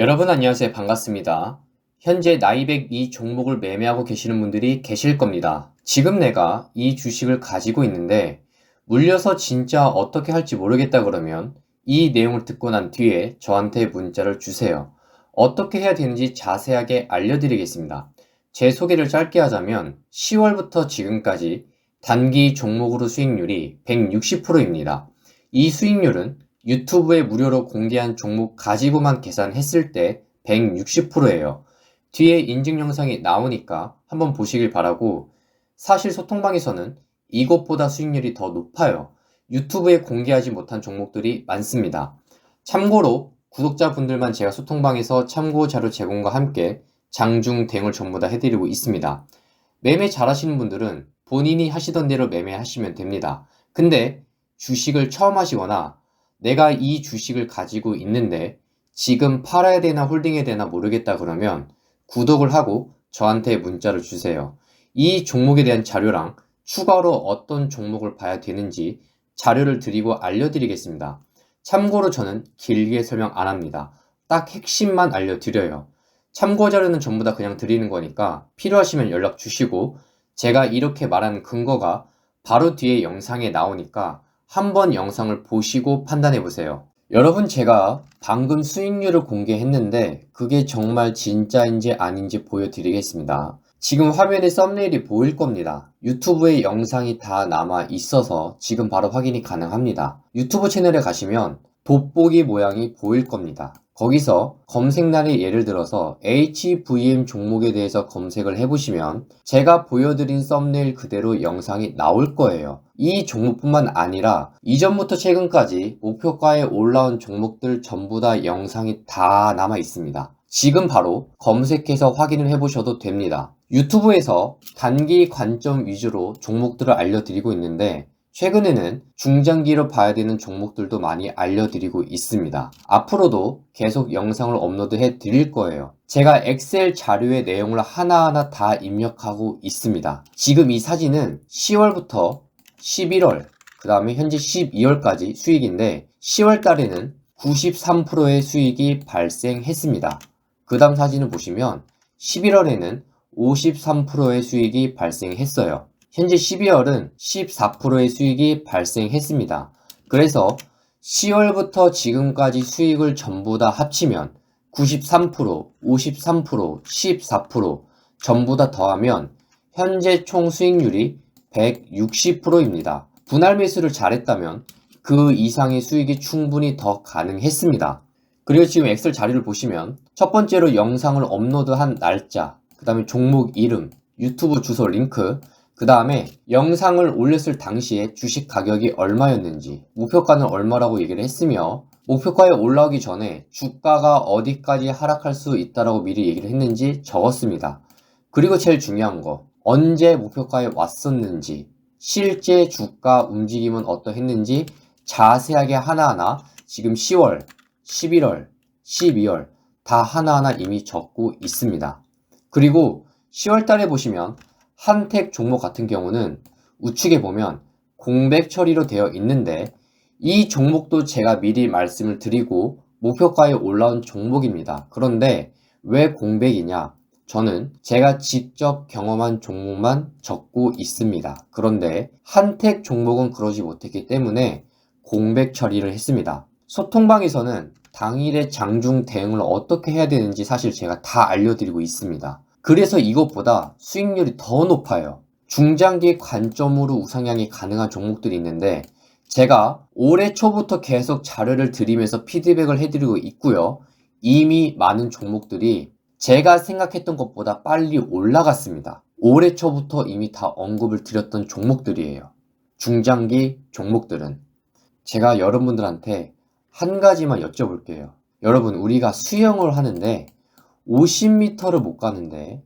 여러분 안녕하세요. 반갑습니다. 현재 나이백 이 종목을 매매하고 계시는 분들이 계실 겁니다. 지금 내가 이 주식을 가지고 있는데 물려서 진짜 어떻게 할지 모르겠다 그러면 이 내용을 듣고 난 뒤에 저한테 문자를 주세요. 어떻게 해야 되는지 자세하게 알려드리겠습니다. 제 소개를 짧게 하자면 10월부터 지금까지 단기 종목으로 수익률이 160%입니다. 이 수익률은 유튜브에 무료로 공개한 종목 가지고만 계산했을 때 160%예요. 뒤에 인증 영상이 나오니까 한번 보시길 바라고 사실 소통방에서는 이것보다 수익률이 더 높아요. 유튜브에 공개하지 못한 종목들이 많습니다. 참고로 구독자분들만 제가 소통방에서 참고 자료 제공과 함께 장중 대응을 전부 다 해드리고 있습니다. 매매 잘하시는 분들은 본인이 하시던 대로 매매하시면 됩니다. 근데 주식을 처음 하시거나 내가 이 주식을 가지고 있는데 지금 팔아야 되나 홀딩해야 되나 모르겠다 그러면 구독을 하고 저한테 문자를 주세요. 이 종목에 대한 자료랑 추가로 어떤 종목을 봐야 되는지 자료를 드리고 알려드리겠습니다. 참고로 저는 길게 설명 안 합니다. 딱 핵심만 알려드려요. 참고 자료는 전부 다 그냥 드리는 거니까 필요하시면 연락 주시고 제가 이렇게 말하는 근거가 바로 뒤에 영상에 나오니까 한번 영상을 보시고 판단해 보세요. 여러분 제가 방금 수익률을 공개했는데 그게 정말 진짜인지 아닌지 보여드리겠습니다. 지금 화면에 썸네일이 보일 겁니다. 유튜브에 영상이 다 남아 있어서 지금 바로 확인이 가능합니다. 유튜브 채널에 가시면 돋보기 모양이 보일 겁니다. 거기서 검색란에 예를 들어서 HVM 종목에 대해서 검색을 해보시면 제가 보여드린 썸네일 그대로 영상이 나올 거예요. 이 종목뿐만 아니라 이전부터 최근까지 목표가에 올라온 종목들 전부 다 영상이 다 남아 있습니다. 지금 바로 검색해서 확인을 해보셔도 됩니다. 유튜브에서 단기 관점 위주로 종목들을 알려드리고 있는데 최근에는 중장기로 봐야 되는 종목들도 많이 알려드리고 있습니다. 앞으로도 계속 영상을 업로드해 드릴 거예요. 제가 엑셀 자료의 내용을 하나하나 다 입력하고 있습니다. 지금 이 사진은 10월부터 11월, 그 다음에 현재 12월까지 수익인데 10월 달에는 93%의 수익이 발생했습니다. 그 다음 사진을 보시면 11월에는 53%의 수익이 발생했어요. 현재 12월은 14%의 수익이 발생했습니다. 그래서 10월부터 지금까지 수익을 전부 다 합치면 93%, 53%, 14% 전부 다 더하면 현재 총 수익률이 160%입니다. 분할 매수를 잘했다면 그 이상의 수익이 충분히 더 가능했습니다. 그리고 지금 엑셀 자료를 보시면 첫 번째로 영상을 업로드한 날짜, 그 다음에 종목 이름, 유튜브 주소 링크, 그 다음에 영상을 올렸을 당시에 주식 가격이 얼마였는지 목표가는 얼마라고 얘기를 했으며 목표가에 올라오기 전에 주가가 어디까지 하락할 수 있다라고 미리 얘기를 했는지 적었습니다. 그리고 제일 중요한 거 언제 목표가에 왔었는지 실제 주가 움직임은 어떠했는지 자세하게 하나하나 지금 10월, 11월, 12월 다 하나하나 이미 적고 있습니다. 그리고 10월 달에 보시면 한택 종목 같은 경우는 우측에 보면 공백 처리로 되어 있는데 이 종목도 제가 미리 말씀을 드리고 목표가에 올라온 종목입니다. 그런데 왜 공백이냐? 저는 제가 직접 경험한 종목만 적고 있습니다. 그런데 한택 종목은 그러지 못했기 때문에 공백 처리를 했습니다. 소통방에서는 당일의 장중 대응을 어떻게 해야 되는지 사실 제가 다 알려드리고 있습니다. 그래서 이것보다 수익률이 더 높아요. 중장기 관점으로 우상향이 가능한 종목들이 있는데 제가 올해 초부터 계속 자료를 드리면서 피드백을 해드리고 있고요. 이미 많은 종목들이 제가 생각했던 것보다 빨리 올라갔습니다. 올해 초부터 이미 다 언급을 드렸던 종목들이에요. 중장기 종목들은 제가 여러분들한테 한 가지만 여쭤볼게요. 여러분, 우리가 수영을 하는데 50m를 못 가는데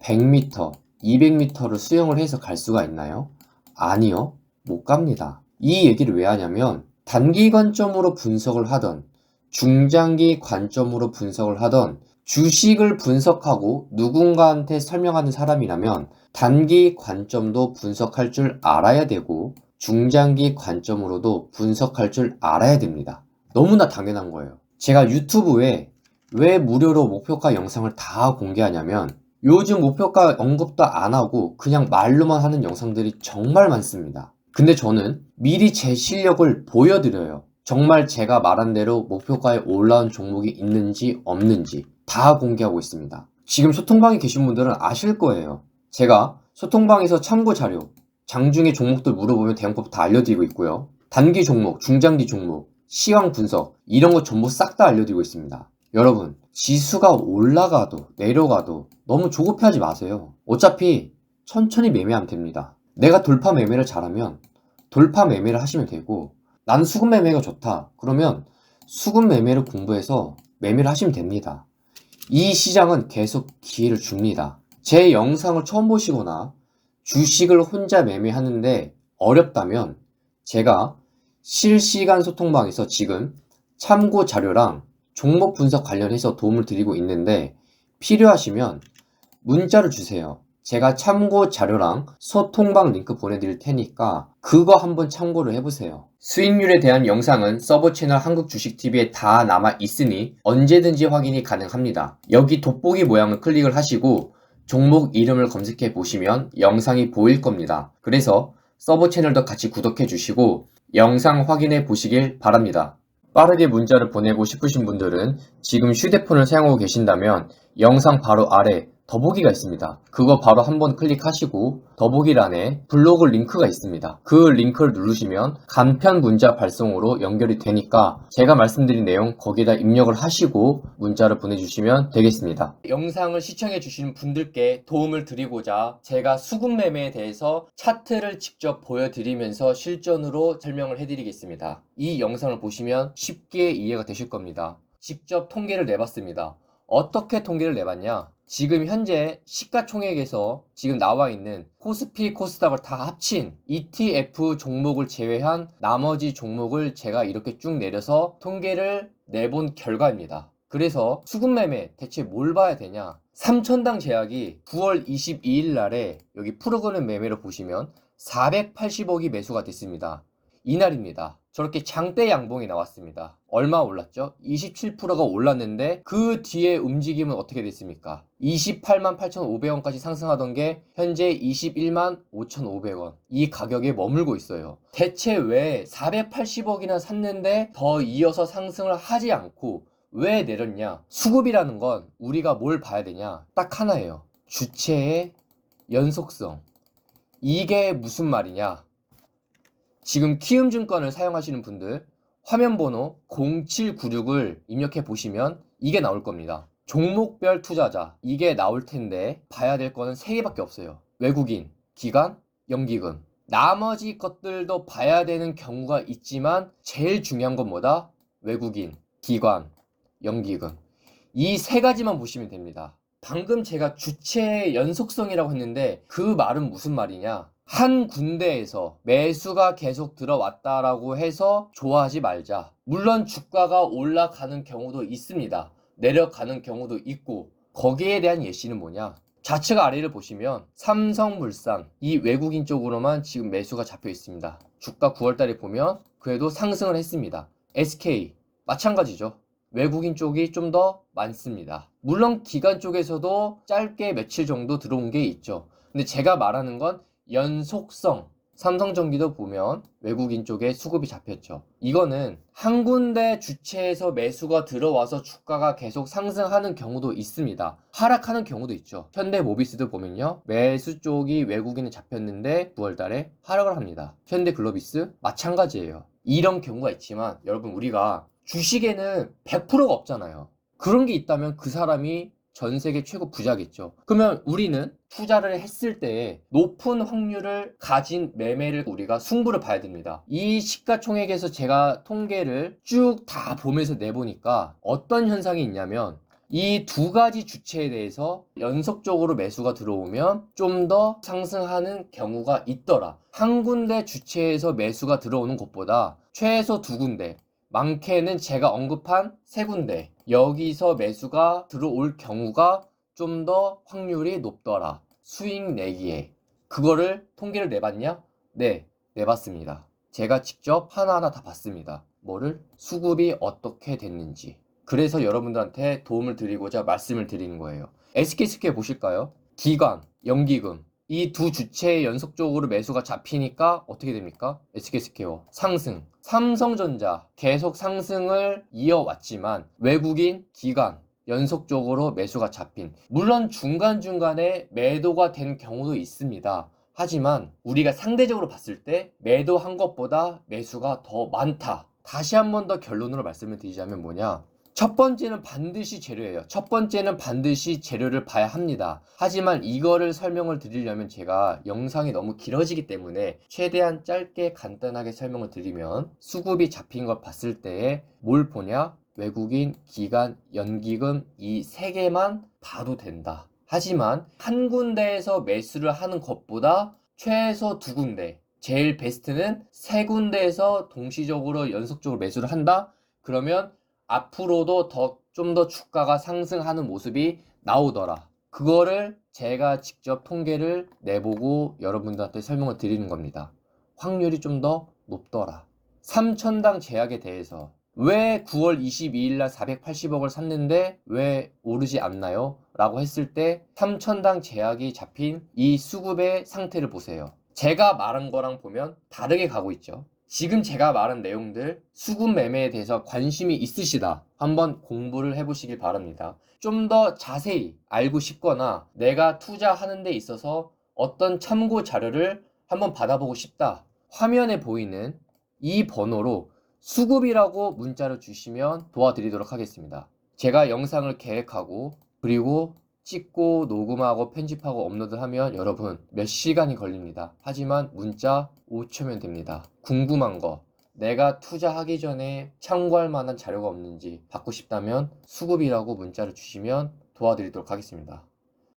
100m, 200m를 수영을 해서 갈 수가 있나요? 아니요. 못 갑니다. 이 얘기를 왜 하냐면 단기 관점으로 분석을 하던 중장기 관점으로 분석을 하던 주식을 분석하고 누군가한테 설명하는 사람이라면 단기 관점도 분석할 줄 알아야 되고 중장기 관점으로도 분석할 줄 알아야 됩니다. 너무나 당연한 거예요. 제가 유튜브에 왜 무료로 목표가 영상을 다 공개하냐면 요즘 목표가 언급도 안 하고 그냥 말로만 하는 영상들이 정말 많습니다. 근데 저는 미리 제 실력을 보여드려요. 정말 제가 말한 대로 목표가에 올라온 종목이 있는지 없는지 다 공개하고 있습니다. 지금 소통방에 계신 분들은 아실 거예요. 제가 소통방에서 참고 자료, 장중에 종목들 물어보면 대응법 다 알려드리고 있고요. 단기 종목, 중장기 종목, 시황 분석 이런 거 전부 싹 다 알려드리고 있습니다. 여러분 지수가 올라가도 내려가도 너무 조급해하지 마세요. 어차피 천천히 매매하면 됩니다. 내가 돌파 매매를 잘하면 돌파 매매를 하시면 되고 나는 수급 매매가 좋다. 그러면 수급 매매를 공부해서 매매를 하시면 됩니다. 이 시장은 계속 기회를 줍니다. 제 영상을 처음 보시거나 주식을 혼자 매매하는데 어렵다면 제가 실시간 소통방에서 지금 참고 자료랑 종목 분석 관련해서 도움을 드리고 있는데 필요하시면 문자를 주세요. 제가 참고 자료랑 소통방 링크 보내드릴 테니까 그거 한번 참고를 해보세요. 수익률에 대한 영상은 서버 채널 한국주식TV에 다 남아 있으니 언제든지 확인이 가능합니다. 여기 돋보기 모양을 클릭을 하시고 종목 이름을 검색해 보시면 영상이 보일 겁니다. 그래서 서버 채널도 같이 구독해 주시고 영상 확인해 보시길 바랍니다. 빠르게 문자를 보내고 싶으신 분들은 지금 휴대폰을 사용하고 계신다면 영상 바로 아래 더보기가 있습니다. 그거 바로 한번 클릭하시고 더보기란에 블로그 링크가 있습니다. 그 링크를 누르시면 간편 문자 발송으로 연결이 되니까 제가 말씀드린 내용 거기다 입력을 하시고 문자를 보내주시면 되겠습니다. 영상을 시청해 주시는 분들께 도움을 드리고자 제가 수급 매매에 대해서 차트를 직접 보여드리면서 실전으로 설명을 해드리겠습니다. 이 영상을 보시면 쉽게 이해가 되실 겁니다. 직접 통계를 내봤습니다. 어떻게 통계를 내봤냐? 지금 현재 시가총액에서 지금 나와 있는 코스피, 코스닥을 다 합친 ETF 종목을 제외한 나머지 종목을 제가 이렇게 쭉 내려서 통계를 내본 결과입니다. 그래서 수급매매 대체 뭘 봐야 되냐? 3천당 제약이 9월 22일 날에 여기 프로그램 매매로 보시면 480억이 매수가 됐습니다. 이날입니다. 저렇게 장대 양봉이 나왔습니다. 얼마 올랐죠? 27%가 올랐는데 그 뒤에 움직임은 어떻게 됐습니까? 28만 8,500원까지 상승하던 게 현재 21만 5,500원. 이 가격에 머물고 있어요. 대체 왜 480억이나 샀는데 더 이어서 상승을 하지 않고 왜 내렸냐? 수급이라는 건 우리가 뭘 봐야 되냐? 딱 하나예요. 주체의 연속성. 이게 무슨 말이냐? 지금 키움증권을 사용하시는 분들 화면 번호 0796을 입력해 보시면 이게 나올 겁니다. 종목별 투자자 이게 나올 텐데 봐야 될 거는 3개밖에 없어요. 외국인, 기관, 연기금. 나머지 것들도 봐야 되는 경우가 있지만 제일 중요한 건 뭐다? 외국인, 기관, 연기금. 이 세 가지만 보시면 됩니다. 방금 제가 주체의 연속성이라고 했는데 그 말은 무슨 말이냐? 한 군데에서 매수가 계속 들어왔다라고 해서 좋아하지 말자. 물론 주가가 올라가는 경우도 있습니다. 내려가는 경우도 있고 거기에 대한 예시는 뭐냐? 좌측 아래를 보시면 삼성물산 이 외국인 쪽으로만 지금 매수가 잡혀 있습니다. 주가 9월달에 보면 그래도 상승을 했습니다. SK 마찬가지죠. 외국인 쪽이 좀 더 많습니다. 물론 기관 쪽에서도 짧게 며칠 정도 들어온 게 있죠. 근데 제가 말하는 건 연속성. 삼성전기도 보면 외국인 쪽에 수급이 잡혔죠. 이거는 한 군데 주체에서 매수가 들어와서 주가가 계속 상승하는 경우도 있습니다. 하락하는 경우도 있죠. 현대모비스도 보면요. 매수 쪽이 외국인에 잡혔는데 9월 달에 하락을 합니다. 현대글로비스 마찬가지예요. 이런 경우가 있지만 여러분 우리가 주식에는 100%가 없잖아요. 그런 게 있다면 그 사람이 전 세계 최고 부자겠죠. 그러면 우리는 투자를 했을 때 높은 확률을 가진 매매를 우리가 승부를 봐야 됩니다. 이 시가총액에서 제가 통계를 쭉 다 보면서 내보니까 어떤 현상이 있냐면 이 두 가지 주체에 대해서 연속적으로 매수가 들어오면 좀 더 상승하는 경우가 있더라. 한 군데 주체에서 매수가 들어오는 것보다 최소 두 군데, 많게는 제가 언급한 세 군데 여기서 매수가 들어올 경우가 좀 더 확률이 높더라. 수익 내기에. 그거를 통계를 내봤냐? 네, 내봤습니다. 제가 직접 하나하나 다 봤습니다. 뭐를? 수급이 어떻게 됐는지. 그래서 여러분들한테 도움을 드리고자 말씀을 드리는 거예요. SK스퀘어 보실까요? 기관, 연기금 이 두 주체에 연속적으로 매수가 잡히니까 어떻게 됩니까? SK스퀘어 상승. 삼성전자 계속 상승을 이어왔지만 외국인 기관 연속적으로 매수가 잡힌 물론 중간중간에 매도가 된 경우도 있습니다. 하지만 우리가 상대적으로 봤을 때 매도한 것보다 매수가 더 많다. 다시 한 번 더 결론으로 말씀을 드리자면 뭐냐? 첫 번째는 반드시 재료예요. 첫 번째는 반드시 재료를 봐야 합니다. 하지만 이거를 설명을 드리려면 제가 영상이 너무 길어지기 때문에 최대한 짧게 간단하게 설명을 드리면 수급이 잡힌 걸 봤을 때에 뭘 보냐? 외국인, 기관, 연기금 이 세 개만 봐도 된다. 하지만 한 군데에서 매수를 하는 것보다 최소 두 군데, 제일 베스트는 세 군데에서 동시적으로 연속적으로 매수를 한다? 그러면 앞으로도 더 좀 더 주가가 상승하는 모습이 나오더라. 그거를 제가 직접 통계를 내보고 여러분들한테 설명을 드리는 겁니다. 확률이 좀 더 높더라. 3천당 제약에 대해서 왜 9월 22일 날 480억을 샀는데 왜 오르지 않나요? 라고 했을 때 3천당 제약이 잡힌 이 수급의 상태를 보세요. 제가 말한 거랑 보면 다르게 가고 있죠. 지금 제가 말한 내용들 수급 매매에 대해서 관심이 있으시다. 한번 공부를 해보시길 바랍니다. 좀 더 자세히 알고 싶거나 내가 투자하는 데 있어서 어떤 참고 자료를 한번 받아보고 싶다. 화면에 보이는 이 번호로 수급이라고 문자를 주시면 도와드리도록 하겠습니다. 제가 영상을 계획하고 그리고 찍고 녹음하고 편집하고 업로드하면 여러분 몇 시간이 걸립니다. 하지만 문자 5초면 됩니다. 궁금한 거 내가 투자하기 전에 참고할 만한 자료가 없는지 받고 싶다면 수급이라고 문자를 주시면 도와드리도록 하겠습니다.